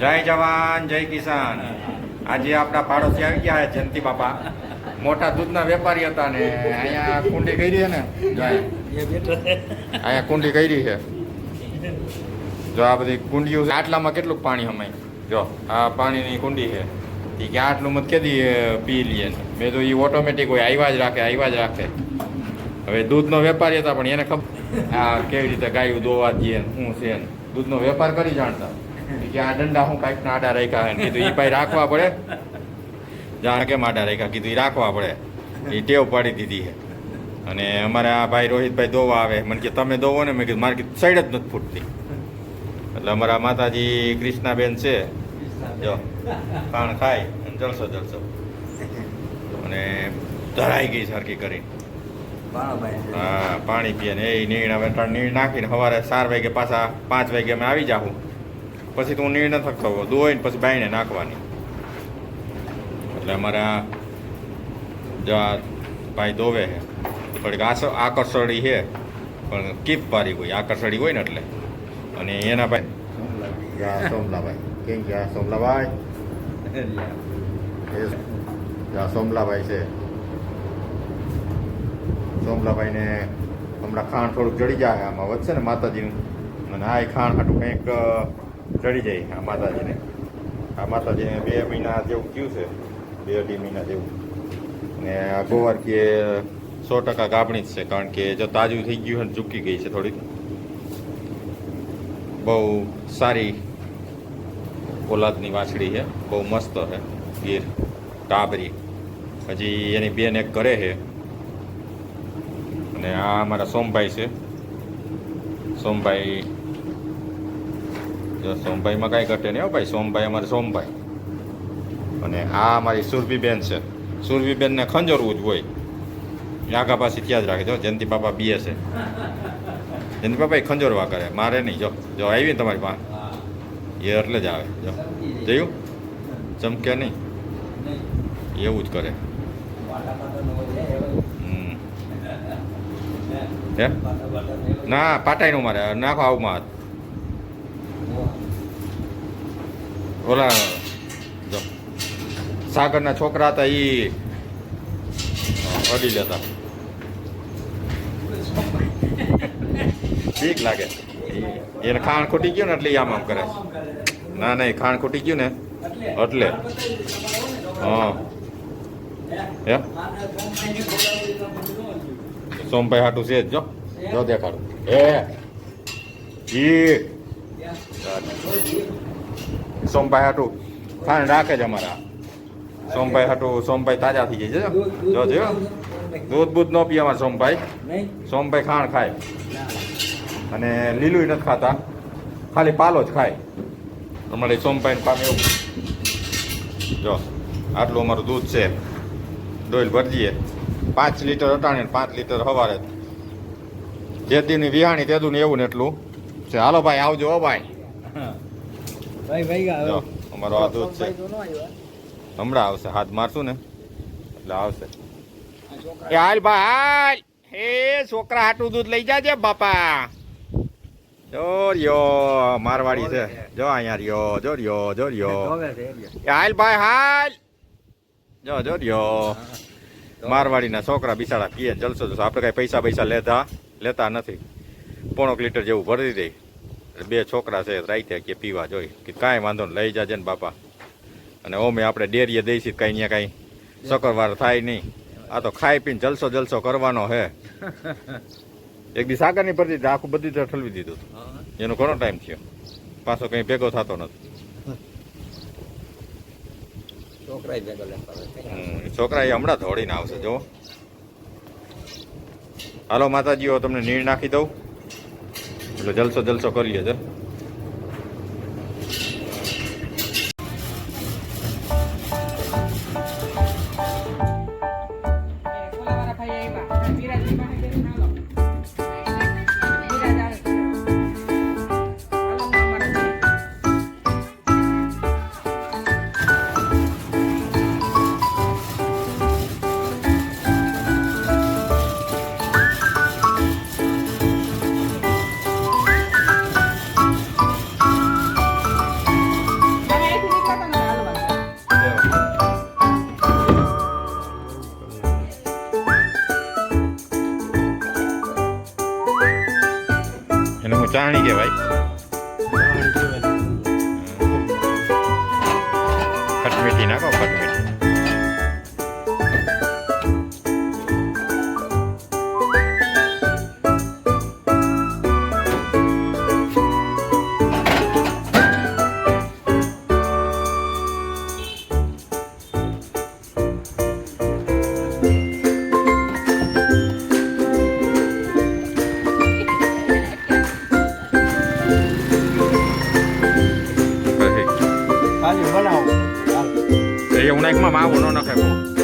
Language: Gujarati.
જય જવાન, જય કિસાન. આજે આપણા પાડોશી આવી ગયા છે, જયંતિ બાપા. મોટા દૂધના વેપારી હતા ને, અહીંયા કુંડી કરી છે ને અહીંયા કુંડી કરી છે. જો આ બધી કુંડીઓ આટલામાં કેટલું પાણી હમાય જો, આ પાણીની કુંડી છે. એ ક્યાં આટલું મત કેદી પી લઈએ મેં તો એ ઓટોમેટિક હોય આવ્યા જ રાખે આવ્યા જ રાખે. હવે દૂધનો વેપારી હતા, પણ એને ખબર આ કેવી રીતે ગાયું દોવા દઈએ શું છે દૂધનો વેપાર કરી જાણતા. ઈ ડંડા હું કાંઈક આડા રાખ્યા હે કીધું એ ભાઈ રાખવા પડે. જાણ કેમ આડા રાખ્યા? કીધું એ રાખવા પડે. એ ટેવ પાડી દીધી છે. અને અમારા આ ભાઈ રોહિતભાઈ દોવા આવે. મને કે, તમે દોવો ને? મેં કીધું, મારે કીધું સાઈડ જ નથી ફૂટતી. એટલે અમારા માતાજી કૃષ્ણાબેન છે. જો પાણ ખાય અને જલસો જલસો. અને ધરાઈ ગઈ સરખી કરી હા, પાણી પીએ ને એ નીણ હવે નીણ નાખીને સવારે ચાર વાગે પાછા પાંચ વાગે અમે આવી જાઉં પછી તો હું નીણ ન થકતો દોઈને પછી બાઈને નાખવાની. એટલે અમારે આ જો આ ભાઈ દોવે છે. થોડીક આસ આકર્ષણી છે. પણ કીપ પારી હોય આકર્ષણી હોય ને એટલે. અને એના ભાઈ સોમલાભાઈ. કેમ ગયા સોમલાભાઈ? એ યા સોમલાભાઈ છે. સોમલાભાઈને હમણાં ખાણ થોડુંક જડી જાય આમાં. વધશે ને માતાજીનું? અને આ ખાણ હાટું કંઈક જડી જાય આ માતાજીને. આ માતાજીને બે મહિના જેવું થયું છે. બે અઢી મહિના જેવું. ને આ ગોવાર કે સો ટકા ગાભણી જ છે, કારણ કે જો તાજું થઈ ગયું હોય ચૂકી ગઈ છે થોડીક. બહુ સારી ઓલાદની વાછડી છે, બહુ મસ્ત છે, ગીર, ટાબરી. હજી એની બેન એક ઘરે છે. અને આ અમારા સોમભાઈ છે. સોમભાઈ જો સોમભાઈમાં કાંઈ ઘટે નહીં હો ભાઈ. સોમભાઈ અમારે સોમભાઈ. અને આ અમારી સુરભીબેન છે. સુરભીબેનને ખંજરવું જ હોય. આગા પાછી ત્યાં જ રાખે. જો જયંતિ બાપા બીએ છે. જયંતિ બાપા એ ખંજોરવા કરે. મારે નહીં. જો જો આવી ને તમારી પાસે. એ એટલે જ આવે. જો. જોયું? ચમકે નહીં. એવું જ કરે. હે ના પાટાઈનું મારે. નાખો આવું માં ઓલા સાગરના છોકરા હતા એ અડી લેતા. ઠીક લાગે. એને ખાણ ખૂટી ગયું ને એટલે આમ આમ કરે. ના ના ખાણ ખૂટી ગયું ને એટલે. હા. હે? સોમભાઈ હાટું છે જ, જો. જો દેખાડું. એ. ઈ. સોમભાઈ હાટું ખાણ રાખે છે અમારા. સોમભાઈ હાટું સોમભાઈ તાજા થઈ જાય છે. જો જો દૂધ બૂધ ન પીએ અમારા સોમભાઈ. સોમભાઈ ખાણ ખાય. અને લીલું નથી ખાતા. ખાલી પાલો જ ખાય. અમારે સોમભાઈ પામે એવું. જો આટલું અમારું દૂધ છે. ડોઈલ ભરજીએ પાંચ લીટર અટાણે ને પાંચ લીટર સવારે જે દીની વિહાણી તે ને એવું ને એટલું. છે હાલો ભાઈ આવજો ભાઈ. ભાઈ અમારો આ દૂધ છે. હમણાં આવશે. હાથ મારશું ને એટલે આવશે. એ હાલ ભાઈ હાલ. હે છોકરા હાટું દૂધ લઈ જાજે બાપા. જો રહ્યો મારવાડી છે. જો અહીંયા રહ્યો જો રહ્યો જો રહ્યો. હાલ ભાઈ હાલ. જો જો રહ્યો. મારવાડીના છોકરા બિચારા પીએ જલસો જલસો. આપણે કઈ પૈસા પૈસા લેતા લેતા નથી. પોણોક લીટર જેવું ભરી દઈ બે છોકરા છે રાઈતે કે પીવા જોઈ. કે કાંઈ વાંધો નહીં લઈ જાજે ને બાપા. અને ઓમે આપણે ડેરીએ દઈશી કાંઈ ને કાંઈ સકરવાર થાય નહીં. આ તો ખાઈ પીને જલસો જલસો કરવાનો હે એક દી સાગરની પરથી આખું બધી રીતે ઠલવી દીધું. એનો ઘણો ટાઈમ થયો. પાછો કંઈ ભેગો થતો નથી. છોકરા એ હમણાં દોડીને આવશે જો હાલો માતાજીઓ તમને નીર નાખી દઉં. એટલે જલસો જલસો કરીએ છે હું ચાણી કહેવાય. ખટમીઠી નાખો ખટમીઠી એ ઉનાકમાં માવો ન નખાય બહુ. ખબર